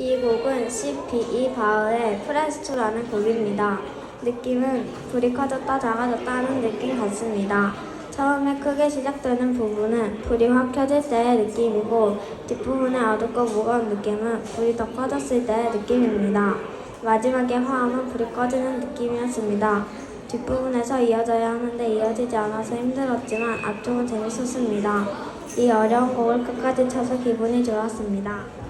이 곡은 CPE 바흐의 프레스토라는 곡입니다. 느낌은 불이 커졌다 작아졌다 하는 느낌 같습니다. 처음에 크게 시작되는 부분은 불이 확 켜질 때의 느낌이고 뒷부분의 어둡고 무거운 느낌은 불이 더 커졌을 때의 느낌입니다. 마지막에 화음은 불이 꺼지는 느낌이었습니다. 뒷부분에서 이어져야 하는데 이어지지 않아서 힘들었지만 앞쪽은 재밌었습니다. 이 어려운 곡을 끝까지 쳐서 기분이 좋았습니다.